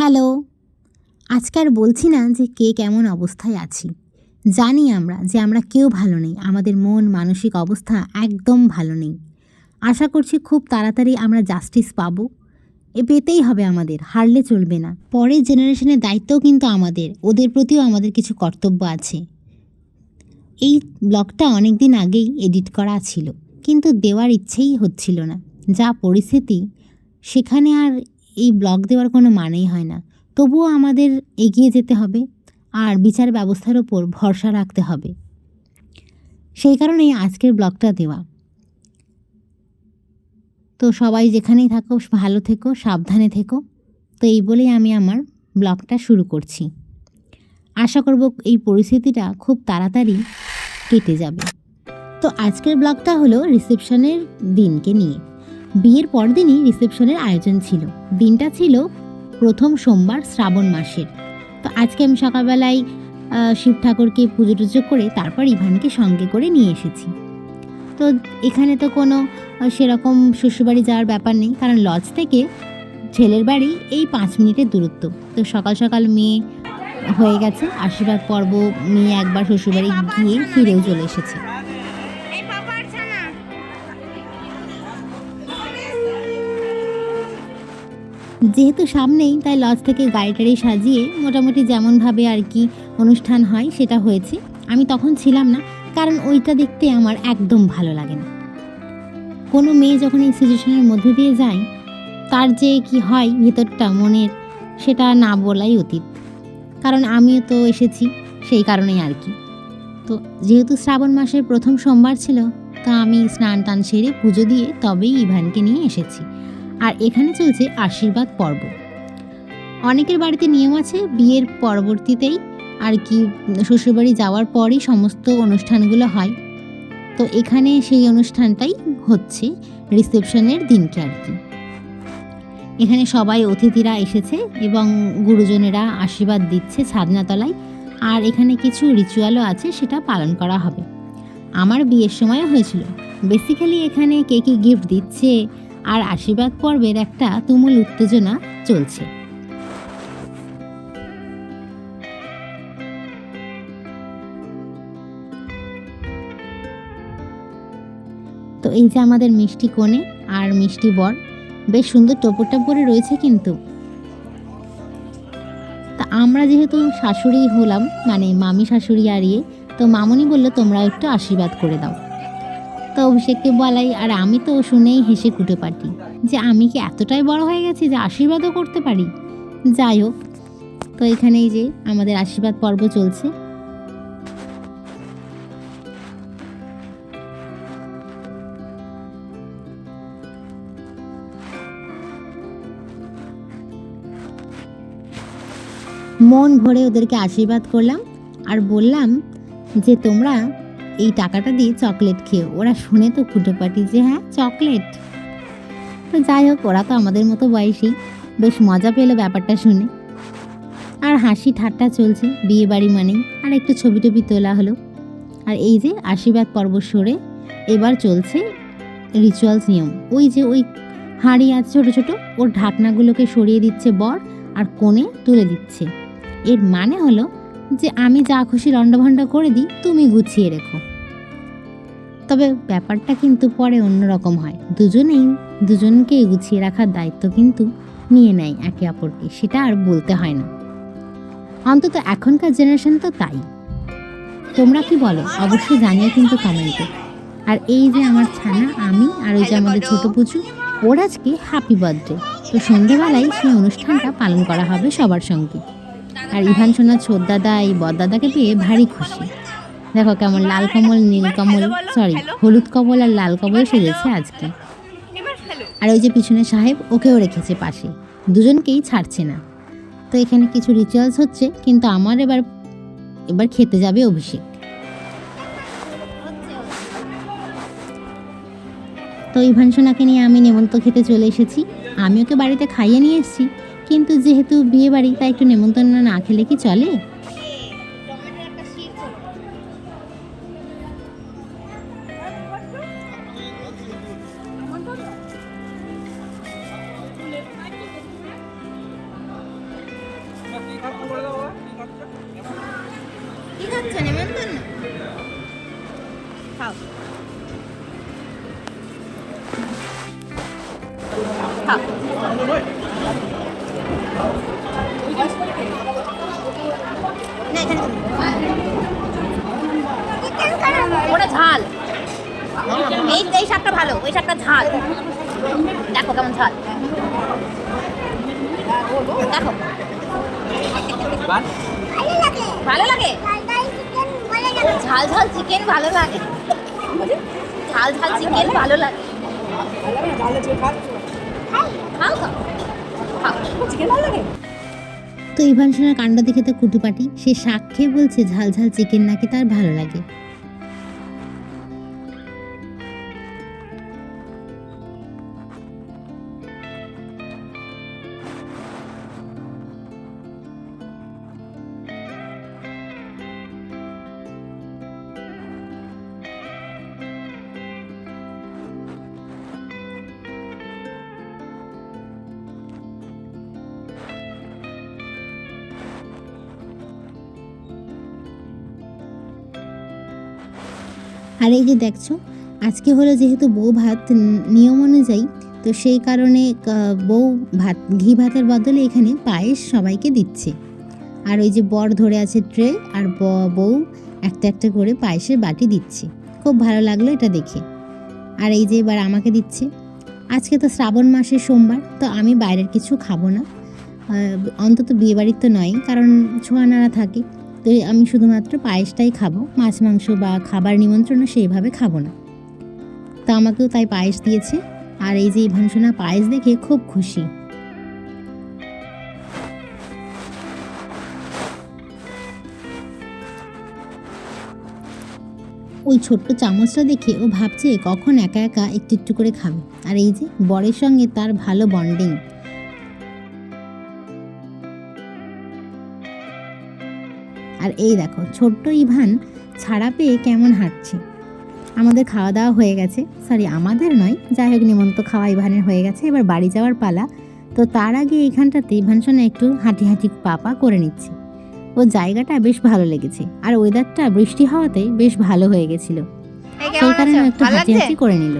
Hello. আজকে আর বলছি না যে কে কেমন অবস্থায় আছি। জানি আমরা যে আমরা কেউ ভালো নেই, আমাদের মন, মানসিক অবস্থা একদম ভালো নেই। আশা করছি খুব তাড়াতাড়ি আমরা জাস্টিস পাবো। এ পেতেই হবে আমাদের, হারলে চলবে না। পরের জেনারেশনের দায়িত্বও কিন্তু আমাদের, ওদের প্রতিও আমাদের কিছু কর্তব্য আছে। এই ব্লগটা অনেক দিন আগেই এডিট করা ছিল, কিন্তু দেওয়ার ইচ্ছেই হচ্ছিল না। যা পরিস্থিতি, সেখানে আর এই ব্লগ দেওয়ার কোনো মানেই হয় না। তবুও আমাদের এগিয়ে যেতে হবে আর বিচার ব্যবস্থার ওপর ভরসা রাখতে হবে। সেই কারণেই আজকের ব্লগটা দেওয়া। তো সবাই যেখানেই থাকো, ভালো থেকো, সাবধানে থেকো। তো এই বলেই আমি আমার ব্লগটা শুরু করছি। আশা করব এই পরিস্থিতিটা খুব তাড়াতাড়ি কেটে যাবে। তো আজকের ব্লগটা হলো রিসেপশনের দিনকে নিয়ে। বিয়ের পরদিনই রিসেপশনের আয়োজন ছিল। দিনটা ছিল প্রথম সোমবার শ্রাবণ মাসের। তো আজকে আমি সকালবেলায় শিব ঠাকুরকে পুজো টুজো করে তারপর ইভানকে সঙ্গে করে নিয়ে এসেছি। তো এখানে তো কোনো সেরকম শ্বশুরবাড়ি যাওয়ার ব্যাপার নেই, কারণ লজ থেকে ছেলের বাড়ি এই পাঁচ মিনিটের দূরত্ব। তো সকাল সকাল মেয়ে হয়ে গেছে, আশীর্বাদ পর্ব মেয়ে একবার শ্বশুরবাড়ি গিয়ে ফিরেও চলে এসেছে। যেহেতু সামনেই, তাই লজ থেকে গাড়ি টাড়ি সাজিয়ে মোটামুটি যেমনভাবে আর কি অনুষ্ঠান হয়, সেটা হয়েছে। আমি তখন ছিলাম না, কারণ ওইটা দেখতে আমার একদম ভালো লাগে না। কোনো মেয়ে যখন এই সিচুয়েশনের মধ্যে দিয়ে যায়, তার যে কি হয় ভেতরটা, মনের, সেটা না বলাই অতীত। কারণ আমিও তো এসেছি সেই কারণেই আর কি। তো যেহেতু শ্রাবণ মাসের প্রথম সোমবার ছিল, তা আমি স্নান টান সেরে পুজো দিয়ে তবেই ইভানকে নিয়ে এসেছি। আর এখানে চলছে আশীর্বাদ পর্ব। অনেকের বাড়িতে নিয়ম আছে, বিয়ের পরবর্তীতেই আর কি শ্বশুরবাড়ি যাওয়ার পরই সমস্ত অনুষ্ঠানগুলো হয়। তো এখানে সেই অনুষ্ঠানটাই হচ্ছে রিসেপশনের দিনকে আর কি। এখানে সবাই অতিথিরা এসেছে এবং গুরুজনেরা আশীর্বাদ দিচ্ছে ছাদনাতলায়। আর এখানে কিছু রিচুয়ালও আছে, সেটা পালন করা হবে। আমার বিয়ের সময় হয়েছিল। বেসিক্যালি এখানে কে কী গিফট দিচ্ছে আর আশীর্বাদ পর্বের একটা তুমুল উত্তেজনা চলছে। তো এই যে আমাদের মিষ্টি কোণে আর মিষ্টি বর, বেশ সুন্দর টোপরটা পরে রয়েছে কিন্তু। তা আমরা যেহেতু শাশুড়ি হলাম মানে মামি, শাশুড়ি আর ইয়ে তো মামনি বলল তোমরা একটু আশীর্বাদ করে দাও। তো অভিষেককে বলাই, আর আমি তো শুনেই হেসে কুটে পাটি যে আমি কি এতটাই বড় হয়ে গেছি যে আশীর্বাদও করতে পারি? যাই হোক, তো এখানেই যে আমাদের আশীর্বাদ পর্ব চলছে। মন ভরে ওদেরকে আশীর্বাদ করলাম আর বললাম যে তোমরা এই টাকাটা দিয়ে চকলেট খেও ওরা শুনে তো খুঁটোপাটি যে হ্যাঁ চকলেট। তো যাই হোক, ওরা তো আমাদের মতো বয়সী, বেশ মজা পেল ব্যাপারটা শুনে। আর হাসি ঠাট্টা চলছে, বিয়ে বাড়ি মানেই, আর একটু ছবি টবি তোলা হলো। আর এই যে আশীর্বাদ পর্ব সরে, এবার চলছে রিচুয়ালস নিয়ম। ওই যে ওই হাঁড়ি আছে ছোটো ছোটো, ওর ঢাকনাগুলোকে সরিয়ে দিচ্ছে বর আর কোণে তুলে দিচ্ছে। এর মানে হলো যে, আমি যা খুশি লণ্ডভণ্ড করে দিই, তুমি গুছিয়ে রেখো। তবে ব্যাপারটা কিন্তু পরে অন্যরকম হয়। দুজনেই দুজনকে গুছিয়ে রাখার দায়িত্ব কিন্তু নিয়ে নেয় একে অপরকে সেটা আর বলতে হয় না। অন্তত এখনকার জেনারেশন তো তাই। তোমরা কি বলো? অবশ্যই জানিও কিন্তু কমেন্টে আর এই যে আমার ছানা আমি আর ওই যে আমাদের ছোট পুচু ওর আজকে হ্যাপি বার্থডে তো সন্ধেবেলায় সেই অনুষ্ঠানটা পালন করা হবে সবার সঙ্গে। আর ইভান সোনার ছোটদাদা এই বদদাদাকে পেয়ে ভারী খুশি। দেখো কেমন লাল কমল নীল কমল সরি হলুদ কমল আর লাল কমল সেজেছে আজকে। আর ওই যে পিছনে সাহেব ওকেও রেখেছে পাশে। দুজনকেই ছাড়ছে না। তো এখানে কিছু রিচুয়ালস হচ্ছে কিন্তু আমার এবার এবার খেতে যাবে অভিষেক। তো ইভান সোনাকে নিয়ে আমি নেমন্ত খেতে চলে এসেছি। আমি ওকে বাড়িতে খাইয়ে নিয়ে এসেছি। কিন্তু যেহেতু বিয়ে বাড়ি তাই একটু নেমন্তন্ন না খেলে কি চলে? খাও। ওটা ঝাল। এই এই শাকটা ভালো ওই শাকটা ঝাল। দেখো কেমন ঝাল। দেখো। ভালো লাগে? ঝাল ঝাল চিকেন ভালো লাগে। ঝাল ঝাল চিকেন, ভালো লাগে। তো ইভান সোনার কাণ্ড দেখে তো কুটুপাটি, সে শাক খেয়ে বলছে ঝাল ঝাল চিকেন নাকি তার ভালো লাগে। আর এই যে দেখছ, আজকে হলো যেহেতু বউ ভাত নিয়ম অনুযায়ী, তো সেই কারণে বউ ভাত, ঘি ভাতের বদলে এখানে পায়েস সবাইকে দিচ্ছে। আর ওই যে বর ধরে আছে ট্রে, আর বউ একটা একটা করে পায়েসের বাটি দিচ্ছে। খুব ভালো লাগল এটা দেখে। আর এই যে এবার আমাকে দিচ্ছে। আজকে তো শ্রাবণ মাসের সোমবার, তো আমি বাইরের কিছু খাব না। অন্তত বিয়েবাড়ির তো নয় কারণ ছোঁয়া নাড়া থাকে। তো আমি শুধুমাত্র পায়েসটাই খাব। মাছ, মাংস বা খাবার নিমন্ত্রণ সেইভাবে খাব না। তো আমাকেও তাই পায়েস দিয়েছে। আর এই যে ইভান সোনা পায়েস দেখে খুব খুশি। ওই ছোট্ট চামচটা দেখে ও ভাবছে কখন একা একা একটু একটু করে খাবে। আর এই যে বরের সঙ্গে তার ভালো বন্ডিং আর এই দেখো ছোট্ট ইভান ছাড়া পেয়ে কেমন হাঁটছে। আমাদের খাওয়া দাওয়া হয়ে গেছে। সরি আমাদের নয় যাই হোক নিমন্ত খাওয়া ইভানের হয়ে গেছে। এবার বাড়ি যাওয়ার পালা। তো তার আগে এইখানটাতে ইভান সোনা একটু হাঁটি হাঁটি পাপা করে নিচ্ছে। ও জায়গাটা বেশ ভালো লেগেছে। আর ওয়েদারটা বৃষ্টি হওয়াতে বেশ ভালো হয়ে গেছিল। সেই কারণে একটু হাঁটি হাঁটি করে নিল।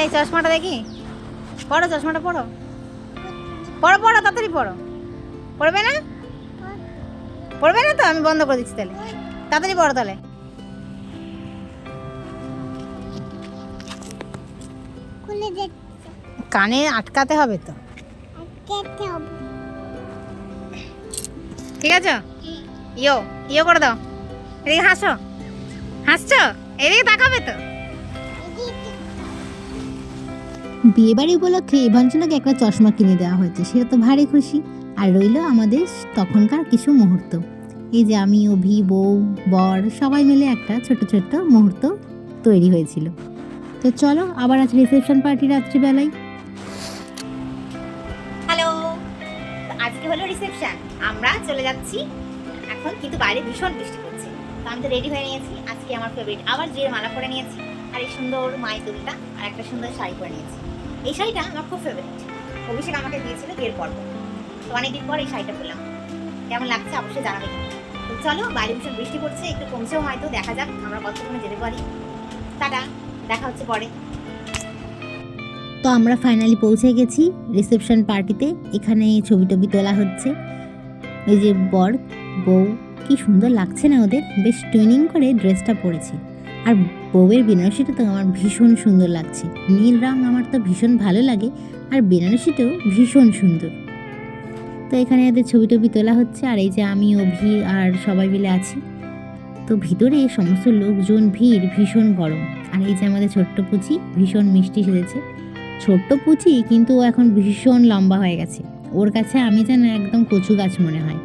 এই চশমাটা দেখি। পড়ো চশমাটা পড়ো। পড়ো পড়ো তাড়াতাড়ি পড়ো। পড়বে না? পড়বে না তো? আমি বন্ধ করে দিচ্ছি তাহলে। তাড়াতাড়ি পড়ো তাহলে। কানে আটকাতে হবে তো। ঠিক আছে? ইয়ো ইয়ো করে দাও। এদিকে হাসো। হাসছো? এদিকে তাকাবে তো। বিয়েবাড়ি উপলক্ষে ইভাঞ্চনাকে একটা চশমা কিনে দেওয়া হয়েছে সেটা তো ভারী খুশি। আর রইল আমাদের তখনকার কিছু মুহূর্ত। এই যে আমি, অভি, বউ, বর সবাই মিলে একটা ছোট ছোট্ট মুহূর্ত তৈরি হয়েছিল। তো চলো, আবার আজ রিসেপশন পার্টি রাত্রিবেলায়। হ্যালো আজকে হলো রিসেপশন আমরা চলে যাচ্ছি। এখন কিন্তু বাইরে ভীষণ বৃষ্টি পড়ছে। তো আমি তো রেডি হয়ে নিয়েছি। আজকে আমার ফেভারিট আবার যে মালা পরে নিয়েছি। আর এই সুন্দর মায়ের দুলটা আর একটা সুন্দর শাড়ি পরে নিয়েছি। এই শাড়িটা আমার খুব ফেভারিট অভিষেক আমাকে দিয়েছিল বিয়ের পর্ব। তো অনেকদিন পর এই শাড়িটা পরলাম। কেমন লাগছে অবশ্যই জানাবে। চলো, বাইরে ভীষণ বৃষ্টি পড়ছে, একটু কমছেও হয়তো, দেখা যাক, আমরা কতক্ষণে যেতে পারি। টাটা, দেখা হচ্ছে পরে। তো আমরা ফাইনালি পৌঁছে গেছি রিসেপশন পার্টিতে এখানে ছবি টবি তোলা হচ্ছে। এই যে বর, বউ, কি সুন্দর লাগছে না ওদের, বেশ টুইনিং করে ড্রেসটা পরেছে। আর বউয়ের বেনারসিটা তো আমার ভীষণ সুন্দর লাগছে। নীল রং আমার তো ভীষণ ভালো লাগে, আর বেনারসিটাও ভীষণ সুন্দর। তো এখানে এদের ছবি টবি তোলা হচ্ছে, আর এই যে আমি, অভি আর সবাই মিলে আছি। তো ভিতরে সমস্ত লোকজন, ভিড় ভীষণ গরম। আর এই যে আমাদের ছোট্ট পুচি, ভীষণ মিষ্টি সেজেছে। ছোট্ট পুচি কিন্তু ও এখন ভীষণ লম্বা হয়ে গেছে। ওর কাছে আমি যেন একদম কচু গাছ মনে হয়।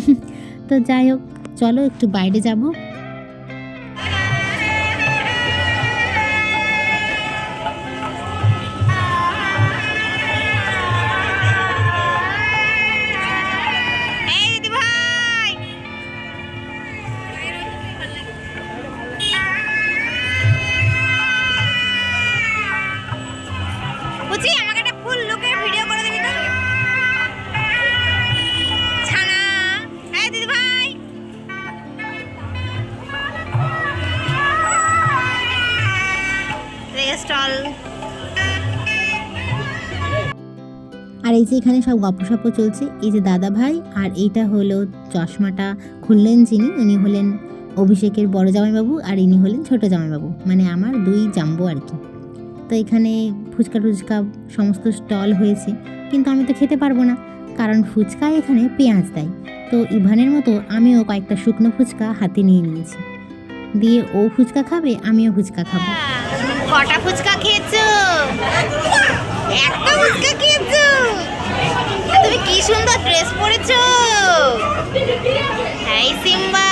তো যাই হোক, চলো একটু বাইরে যাব। এখানে সব গপ্পসপ্প চলছে। এই যে দাদা ভাই আর এইটা হলো চশমাটা খুললেন যিনি, উনি হলেন অভিষেকের বড় জামাইবাবু আর ইনি হলেন ছোট জামাইবাবু মানে আমার দুই জাম্বো আর কি। তো এখানে ফুচকা টুচকা সমস্ত স্টল হয়েছে, কিন্তু আমি তো খেতে পারব না, কারণ ফুচকা এখানে পেঁয়াজ দেয়। তো ইভানের মতো আমিও কয়েকটা শুকনো ফুচকা হাতে নিয়ে নিয়েছি। দিয়ে ও ফুচকা খাবে, আমিও ফুচকা খাব। কটা ফুচকা খেয়েছো? একটা ফুচকা খেয়েছো? কি সুন্দর ড্রেস পরেছো? Hi Simba.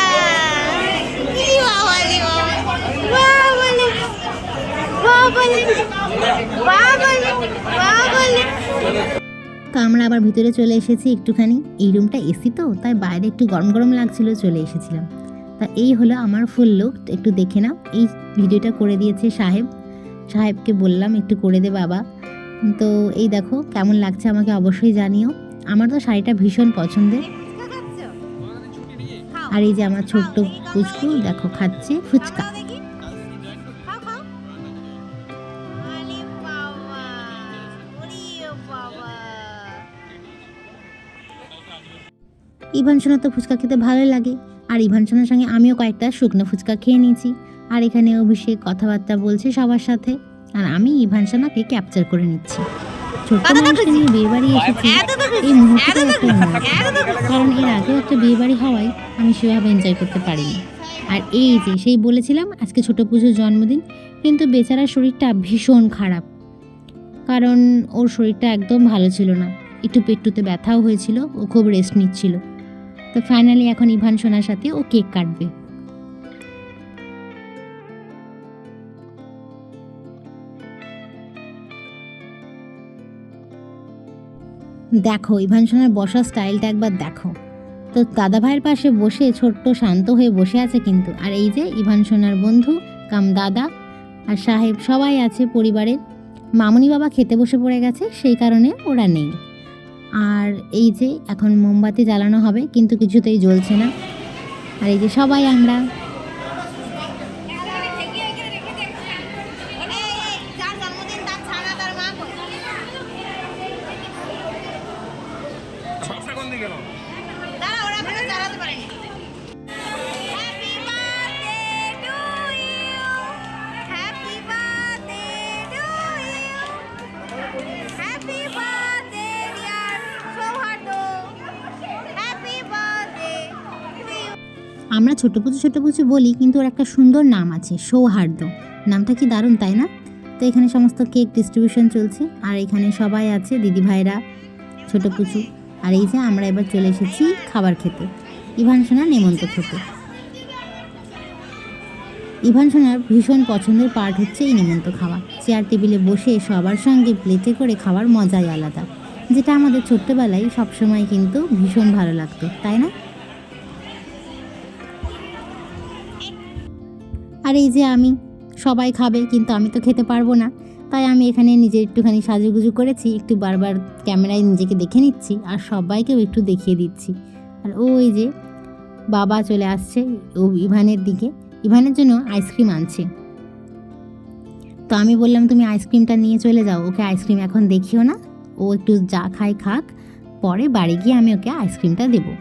আমরা আবার ভিতরে চলে এসেছি একটুখানি। এই রুমটা এসি তো, তাই বাইরে একটু গরম গরম লাগছিল চলে এসেছিলাম। তা এই হলো আমার ফুল লুক একটু দেখে নাও। এই ভিডিওটা করে দিয়েছে সাহেব। সাহেবকে বললাম, একটু করে দে বাবা। তো এই দেখো, কেমন লাগছে আমাকে অবশ্যই জানিও। আমার তো শাড়িটা ভীষণ পছন্দের। আর এই যে আমার ছোট্ট পুচকু, দেখো খাচ্ছে ফুচকা। খাও দেখি খাও খাও আরে বাবা ওরে বাবা ইভান সোনা তো ফুচকা খেতে ভালো লাগে। আর ইভান সোনার সঙ্গে আমিও কয়েকটা শুকনো ফুচকা খেয়ে নিয়েছি। আর এখানে অভিষেক কথাবার্তা বলছে সবার সাথে। আর আমি ইভান সোনাকে ক্যাপচার করে নিচ্ছি। ছোট্ট নিয়ে বিয়ে বাড়ি এসেছি। এই মুহূর্তটা একটা। কারণ এর আগেও একটা বিয়ে বাড়ি হওয়ায় আমি সেভাবে এনজয় করতে পারিনি। আর এই যে সেই বলেছিলাম আজকে ছোট পুজোর জন্মদিন কিন্তু বেচারার শরীরটা ভীষণ খারাপ। কারণ ওর শরীরটা একদম ভালো ছিল না। একটু পেট্টুতে ব্যথাও হয়েছিল ও খুব রেস্ট নিচ্ছিল। তো ফাইনালি এখন ইভান সোনার সাথে ও কেক কাটবে। দেখো, ইভান সোনার বসার স্টাইলটা একবার দেখো। তো দাদা ভাইয়ের পাশে বসে ছোট্ট শান্ত হয়ে বসে আছে কিন্তু। আর এই যে ইভান সোনার বন্ধু, কাম দাদা আর সাহেব সবাই আছে পরিবারের মামনি বাবা খেতে বসে পড়ে গেছে, সেই কারণে ওরা নেই। আর এই যে এখন মোমবাতি জ্বালানো হবে, কিন্তু কিছুতেই জ্বলছে না। আর এই যে সবাই আমরা। ছোট পুচু ছোট পুচু বলি, কিন্তু ওর একটা সুন্দর নাম আছে, সৌহার্দ্য। নামটা কি দারুণ, তাই না? তো এখানে সমস্ত কেক ডিস্ট্রিবিউশন চলছে, আর এখানে সবাই আছে দিদি ভাইরা ছোট পুচু। আর এই যে আমরা এবার চলে এসেছি খাবার খেতে, ইভান সোনা নেমন্ত খেতে। ইভান সোনার ভীষণ পছন্দের পার্ট হচ্ছে এই নেমন্ত খাওয়া। চেয়ার টেবিলে বসে সবার সঙ্গে প্লেটে করে খাওয়ার মজাই আলাদা, যেটা আমাদের ছোট্টবেলায় সবসময় কিন্তু ভীষণ ভালো লাগতো, তাই না? আর এই যে আমি, সবাই খাবে, কিন্তু আমি তো খেতে পারব না। তাই আমি এখানে নিজে একটুখানি সাজুগুজু করেছি, একটু বারবার ক্যামেরায় নিজেকে দেখে নিচ্ছি আর সবাইকেও একটু দেখিয়ে দিচ্ছি। আর ওই যে বাবা চলে আসছে, ও ইভানের দিকে। ইভানের জন্য আইসক্রিম আনছে। তো আমি বললাম, তুমি আইসক্রিমটা নিয়ে চলে যাও, ওকে আইসক্রিম এখন দেখিও না। ও একটু যা খায় খাক, পরে বাড়ি গিয়ে আমি ওকে আইসক্রিমটা দেবো।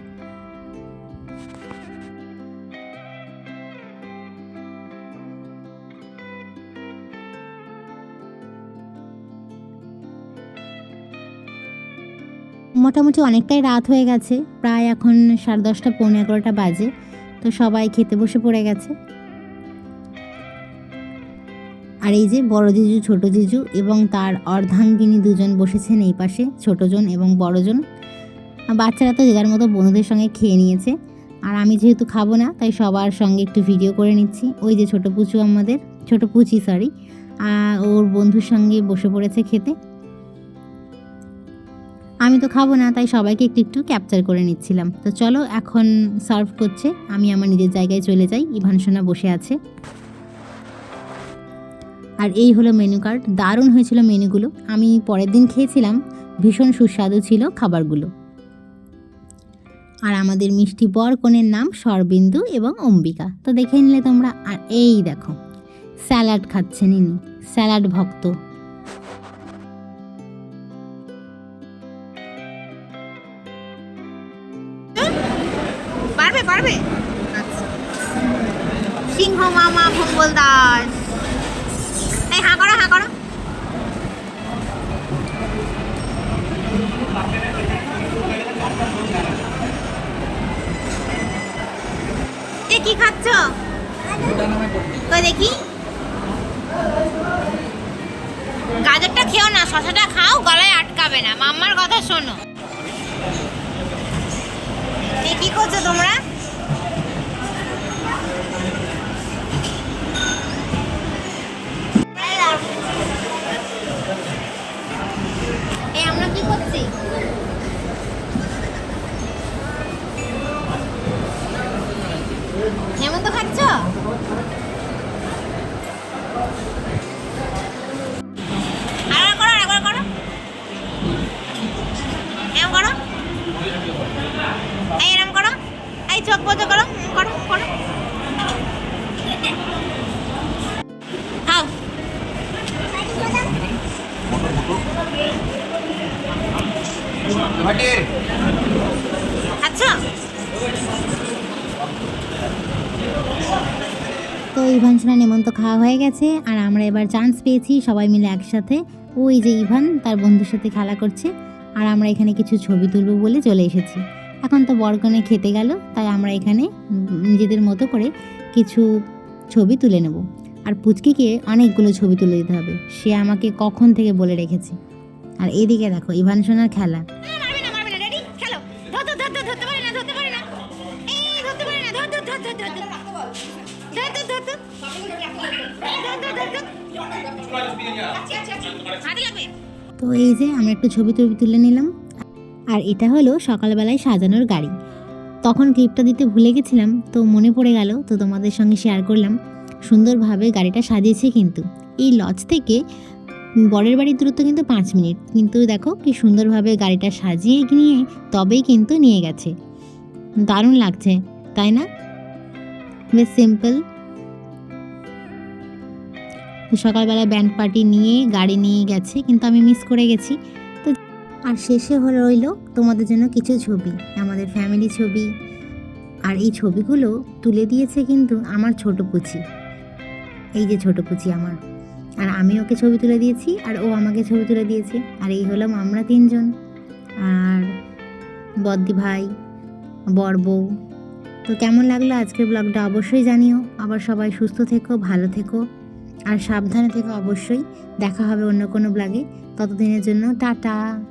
মোটামুটি অনেকটাই রাত হয়ে গেছে। প্রায় এখন সাড়ে দশটা, পৌনে এগারোটা বাজে। তো সবাই খেতে বসে পড়ে গেছে। আর এই যে বড় জিজু, ছোট জিজু এবং তার অর্ধাঙ্গিনী দুজন বসেছেন এই পাশে, ছোটজন এবং বড়জন। বাচ্চারা তো যে যার মতো বন্ধুদের সঙ্গে খেয়ে নিয়েছে। আর আমি যেহেতু খাব না, তাই সবার সঙ্গে একটু ভিডিও করে নিচ্ছি। ওই যে ছোট পুচু আমাদের, ছোট পুচি সরি ওর বন্ধুর সঙ্গে বসে পড়েছে খেতে। আমি তো খাব না, তাই সবাইকে একটু একটু ক্যাপচার করে নিচ্ছিলাম। তো চলো, এখন সার্ভ করছে। আমি আমার নিজের জায়গায় চলে যাই। ইভান সোনা বসে আছে। আর এই হলো মেনু কার্ড দারুণ হয়েছিল মেনুগুলো আমি পরের দিন খেয়েছিলাম। ভীষণ সুস্বাদু ছিল খাবারগুলো। আর আমাদের মিষ্টি বর কনের নাম সরবিন্দু এবং অম্বিকা। তো দেখে নিলে তোমরা, আর এই দেখো, স্যালাড খাচ্ছেন ইনি। স্যালাড ভক্ত। পারবে? আচ্ছা। সিংহ মামা ভঙ্গল দাস E você? তো ইভান সোনা নেমন্ত খাওয়া হয়ে গেছে, আর আমরা এবার চান্স পেয়েছি সবাই মিলে একসাথে। ওই যে ইভান, তার বন্ধুর সাথে খেলা করছে, আর আমরা এখানে কিছু ছবি তুলবো বলে চলে এসেছি। এখন তো বরগনে খেতে গেল, তাই আমরা এখানে নিজেদের মতো করে কিছু ছবি তুলে নেব। আর পুচকিকে অনেকগুলো ছবি তুলে দিতে হবে, সে আমাকে কখন থেকে বলে রেখেছে। আর এদিকে দেখো, ইভান সোনার খেলা। তো এই যে আমরা একটু ছবি টবি তুলে নিলাম। আর এটা হলো সকালবেলায় সাজানোর গাড়ি। তখন ক্লিপটা দিতে ভুলে গেছিলাম, তো মনে পড়ে গেল, তো তোমাদের সঙ্গে শেয়ার করলাম। সুন্দরভাবে গাড়িটা সাজিয়েছে কিন্তু। এই লজ থেকে বরের বাড়ির দূরত্ব কিন্তু পাঁচ মিনিট। কিন্তু দেখো কি সুন্দরভাবে গাড়িটা সাজিয়ে নিয়ে, তবেই কিন্তু নিয়ে গেছে। দারুণ লাগছে, তাই না? বেশ সিম্পল তো সকালবেলা ব্যান্ড পার্টি নিয়ে গাড়ি নিয়ে গেছে, কিন্তু আমি মিস করে গেছি। তো আর শেষে হলো রইল তোমাদের জন্য কিছু ছবি, আমাদের ফ্যামিলি ছবি। আর এই ছবিগুলো তুলে দিয়েছে কিন্তু আমার ছোট পুচি। এই যে ছোট পুচি আমার। আর আমি ওকে ছবি তুলে দিয়েছি আর ও আমাকে ছবি তুলে দিয়েছে। আর এই হলাম আমরা তিনজন। আর বদ্দি ভাই, বর বউ। তো কেমন লাগল আজকের ব্লগটা অবশ্যই জানিও। আবার সবাই সুস্থ থেকো, ভালো থেকো। আর সাবধানে থেকে অবশ্যই। দেখা হবে অন্য কোনো ব্লগে ততদিনের জন্য টাটা।